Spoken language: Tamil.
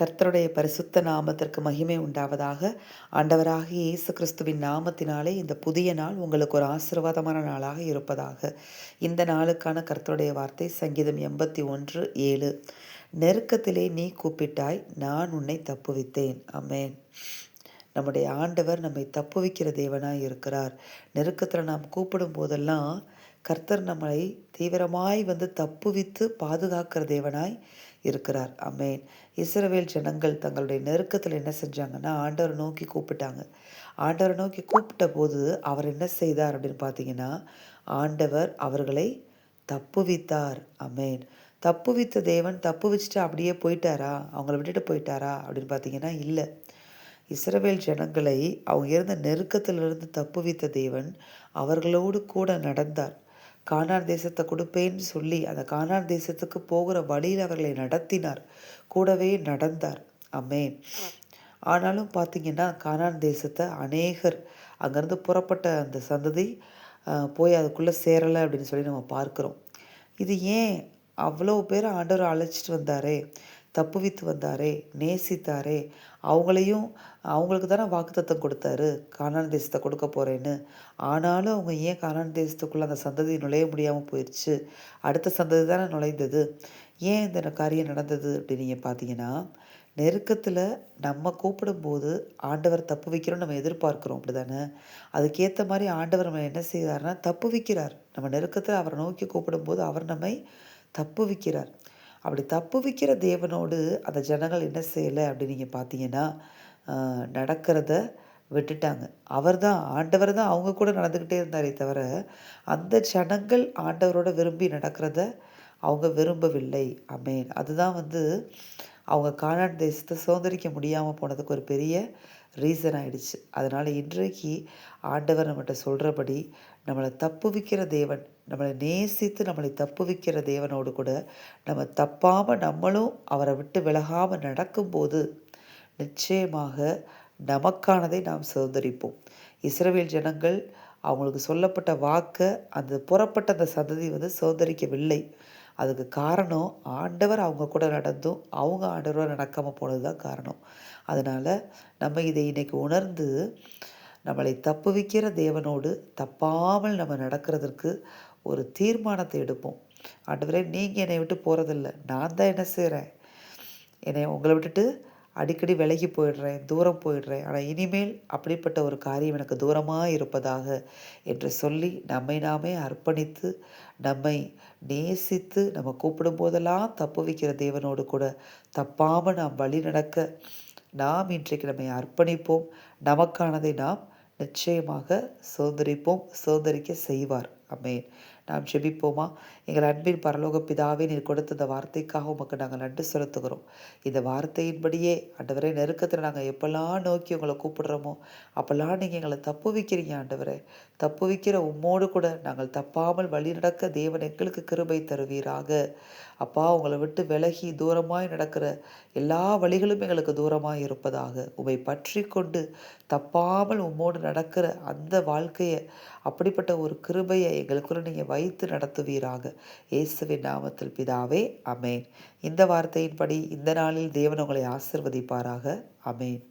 கர்த்தருடைய பரிசுத்த நாமத்திற்கு மகிமை உண்டாவதாக. ஆண்டவராக இயேசு கிறிஸ்துவின் நாமத்தினாலே இந்த புதிய நாள் உங்களுக்கு ஒரு ஆசீர்வாதமான நாளாக இருப்பதாக. இந்த நாளுக்கான கர்த்தருடைய வார்த்தை சங்கீதம் எண்பத்தி ஒன்று ஏழு. நெருக்கத்திலே நீ கூப்பிட்டாய் நான் உன்னை தப்புவித்தேன். அமேன் நம்முடைய ஆண்டவர் நம்மை தப்புவிக்கிற தேவனாய் இருக்கிறார். நெருக்கத்தில் நாம் கூப்பிடும் போதெல்லாம் கர்த்தர் நம்மளை தீவிரமாய் வந்து தப்புவித்து பாதுகாக்கிற தேவனாய் இருக்கிறார். அமேன் இஸ்ரவேல் ஜனங்கள் தங்களுடைய நெருக்கத்தில் என்ன செஞ்சாங்கன்னா ஆண்டவரை நோக்கி கூப்பிட்டாங்க. ஆண்டவரை நோக்கி கூப்பிட்ட போது அவர் என்ன செய்தார் அப்படின்னு பார்த்தீங்கன்னா ஆண்டவர் அவர்களை தப்புவித்தார் அமேன் தப்புவித்த தேவன் தப்பு வச்சுட்டு அப்படியே போயிட்டாரா? அவங்கள விட்டுட்டு போயிட்டாரா? அப்படின்னு பார்த்தீங்கன்னா இல்லை. இஸ்ரவேல் ஜனங்களை அவங்க இருந்த நெருக்கத்திலிருந்து தப்புவித்த தேவன் அவர்களோடு கூட நடந்தார். கானார் தேசத்தை கொடுப்பேன்னு சொல்லி அந்த கானார் தேசத்துக்கு போகிற வழியில் அவர்களை நடத்தினார். கூடவே நடந்தார். அம்மே ஆனாலும் பார்த்தீங்கன்னா கானான் தேசத்தை அநேகர் அங்கேருந்து புறப்பட்ட அந்த சந்ததி போய் அதுக்குள்ளே சேரலை அப்படின்னு சொல்லி நம்ம பார்க்குறோம். இது ஏன் அவ்வளோ பேர் ஆண்டவர் அழைச்சிட்டு வந்தாரே? தப்புவித்து வந்தாரே நேசித்தாரே அவங்களையும் அவங்களுக்கு தானே வாக்குத்தத்தம் கொடுத்தாரு காணான் தேசத்தை கொடுக்க போகிறேன்னு ஆனாலும் அவங்க ஏன் காணான் தேசத்துக்குள்ளே அந்த சந்ததி நுழைய முடியாமல் போயிடுச்சு அடுத்த சந்ததி தானே நுழைந்தது. ஏன் இந்த காரியம் நடந்தது அப்படின்னு நீங்கள் பார்த்தீங்கன்னா நெருக்கத்தில் நம்ம கூப்பிடும்போது ஆண்டவர் தப்பு வைக்கிறோம் நம்ம எதிர்பார்க்குறோம் அப்படி தானே அதுக்கேற்ற மாதிரி ஆண்டவர் நம்ம என்ன செய்கிறாருன்னா தப்பு வைக்கிறார். நம்ம நெருக்கத்தில் அவரை நோக்கி கூப்பிடும்போது அவர் நம்மை தப்பு வைக்கிறார். அப்படி தப்பு வைக்கிற தேவனோடு அந்த ஜனங்கள் என்ன செய்யலை அப்படின்னு நீங்கள் பார்த்தீங்கன்னா நடக்கிறத விட்டுட்டாங்க. அவர் தான் ஆண்டவர் தான் அவங்க கூட நடந்துக்கிட்டே இருந்தாரே தவிர அந்த ஜனங்கள் ஆண்டவரோட விரும்பி நடக்கிறத அவங்க விரும்பவில்லை. அமேன் அதுதான் வந்து அவங்க காணான் தேசத்தை சுதந்திரிக்க முடியாமல் போனதுக்கு ஒரு பெரிய ரீசன் ஆயிடுச்சு. அதனால் இன்றைக்கு ஆண்டவர் நம்மகிட்ட சொல்கிறபடி நம்மளை தப்புவிக்கிற தேவன் நம்மளை நேசித்து நம்மளை தப்பு வைக்கிற தேவனோடு கூட நம்ம தப்பாமல் நம்மளும் அவரை விட்டு விலகாமல் நடக்கும்போது நிச்சயமாக நமக்கானதை நாம் சுதந்திரிப்போம். இஸ்ரவேல் ஜனங்கள் அவங்களுக்கு சொல்லப்பட்ட வாக்கை அந்த புறப்பட்ட அந்த சந்ததி வந்து சுதந்திரிக்கவில்லை. அதுக்கு காரணம் ஆண்டவர் அவங்க கூட நடந்தும் அவங்க ஆண்டவரோட நடக்காமல் போனது தான் காரணம். அதனால் நம்ம இதை இன்றைக்கி உணர்ந்து நம்மளை தப்புவிக்கிற தேவனோடு தப்பாமல் நம்ம நடக்கிறதுக்கு ஒரு தீர்மானத்தை எடுப்போம். ஆண்டவரே நீங்கள் என்னை விட்டு போகிறதில்ல நான் தான் என்ன செய்கிறேன் என்னை உங்களை விட்டுட்டு அடிக்கடி விலகி போயிடுறேன் தூரம் போயிடுறேன். ஆனால் இனிமேல் அப்படிப்பட்ட ஒரு காரியம் எனக்கு தூரமாக இருப்பதாக என்று சொல்லி நம்மை நாமே அர்ப்பணித்து நம்மை நேசித்து நம்ம கூப்பிடும் போதெல்லாம் தப்பு வைக்கிற தேவனோடு கூட தப்பாமல் நாம் வழி நடக்க நாம் இன்றைக்கு நம்மை அர்ப்பணிப்போம். நமக்கானதை நாம் நிச்சயமாக சுதந்திரிப்போம் சுதந்திரிக்க செய்வார். அமேன். நாம் ஜெபிப்போமா? எங்கள் அன்பின் பரலோக பிதாவே நீர் கொடுத்த இந்த வார்த்தைக்காக உமக்கு நாங்கள் நன்றி செலுத்துகிறோம். இந்த வார்த்தையின்படியே ஆண்டவரே நெருக்கத்தில் நாங்கள் எப்பெல்லாம் நோக்கி உங்களை கூப்பிடுறோமோ அப்போல்லாம் நீங்கள் எங்களை தப்பு வைக்கிறீங்க ஆண்டவரே. தப்பு வைக்கிற உம்மோடு கூட நாங்கள் தப்பாமல் வழி நடக்க தேவன் எங்களுக்கு கிருபை தருவீராக. அப்பா உங்களை விட்டு விலகி தூரமாய் நடக்கிற எல்லா வழிகளும் எங்களுக்கு தூரமாக இருப்பதாக. உமை பற்றி கொண்டு தப்பாமல் உம்மோடு நடக்கிற அந்த வாழ்க்கையை அப்படிப்பட்ட ஒரு கிருபையை எங்களுக்குள்ள நீங்கள் வைத்து நடத்துவீராக. இயேசுவின் நாமத்தில் பிதாவே அமேன் இந்த வார்த்தையின்படி இந்த நாளில் தேவன் உங்களை ஆசிர்வதிப்பாராக. அமேன்